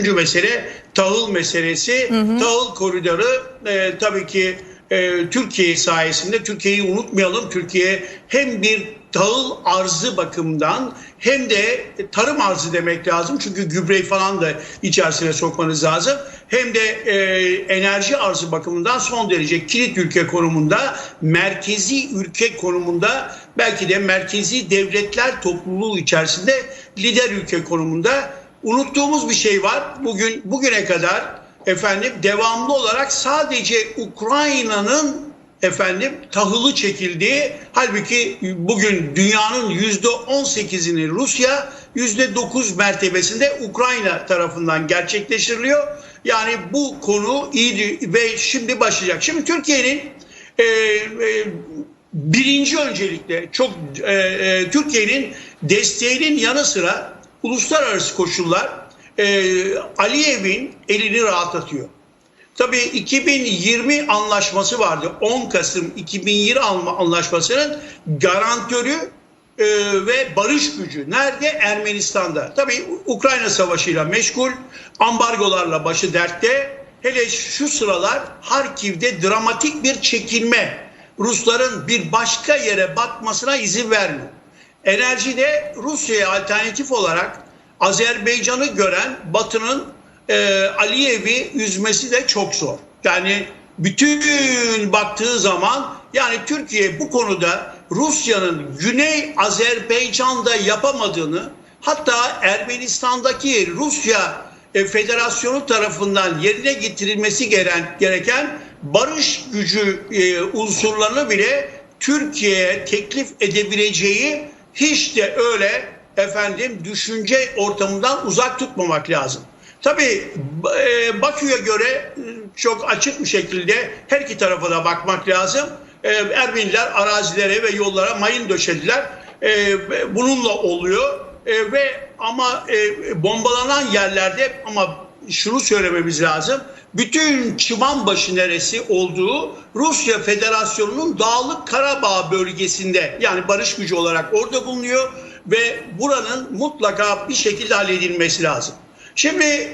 Üçüncü mesele tahıl meselesi. Tahıl koridoru e, tabii ki e, Türkiye sayesinde Türkiye'yi unutmayalım. Türkiye hem bir tahıl arzı bakımından hem de tarım arzı demek lazım. Çünkü gübreyi falan da içerisine sokmanız lazım. Hem de e, enerji arzı bakımından son derece kilit ülke konumunda, merkezi ülke konumunda belki de merkezi devletler topluluğu içerisinde lider ülke konumunda unuttuğumuz bir şey var. Bugün bugüne kadar efendim devamlı olarak sadece Ukrayna'nın efendim tahılı çekildiği halbuki bugün dünyanın yüzde 18'ini Rusya yüzde 9 mertebesinde Ukrayna tarafından gerçekleştiriliyor. Yani bu konu iyi ve şimdi başlayacak. Şimdi Türkiye'nin e, e, birinci öncelikle çok e, e, Türkiye'nin desteğinin yanı sıra uluslararası koşullar e, Aliyev'in elini rahatlatıyor. Tabii 2020 anlaşması vardı. 10 Kasım 2020 anlaşmasının garantörü e, ve barış gücü nerede? Ermenistan'da. Tabii Ukrayna savaşıyla meşgul, ambargolarla başı dertte. Hele şu sıralar Harkiv'de dramatik bir çekilme. Rusların bir başka yere batmasına izin vermiyor. Enerjide Rusya'ya alternatif olarak Azerbaycan'ı gören Batı'nın e, Aliyev'i üzmesi de çok zor. Yani bütün baktığı zaman yani Türkiye bu konuda Rusya'nın Güney Azerbaycan'da yapamadığını hatta Ermenistan'daki Rusya e, Federasyonu tarafından yerine getirilmesi gereken, gereken barış gücü e, unsurlarını bile Türkiye'ye teklif edebileceği hiç de öyle efendim düşünce ortamından uzak tutmamak lazım. Tabii e, Bakü'ye göre e, çok açık bir şekilde her iki tarafa da bakmak lazım. E, Ermeniler arazilere ve yollara mayın döşediler. Bununla oluyor ve ama bombalanan yerlerde ama şunu söylememiz lazım. Bütün Çıbanbaşı neresi olduğu Rusya Federasyonu'nun Dağlık Karabağ bölgesinde yani barış gücü olarak orada bulunuyor ve buranın mutlaka bir şekilde halledilmesi lazım. Şimdi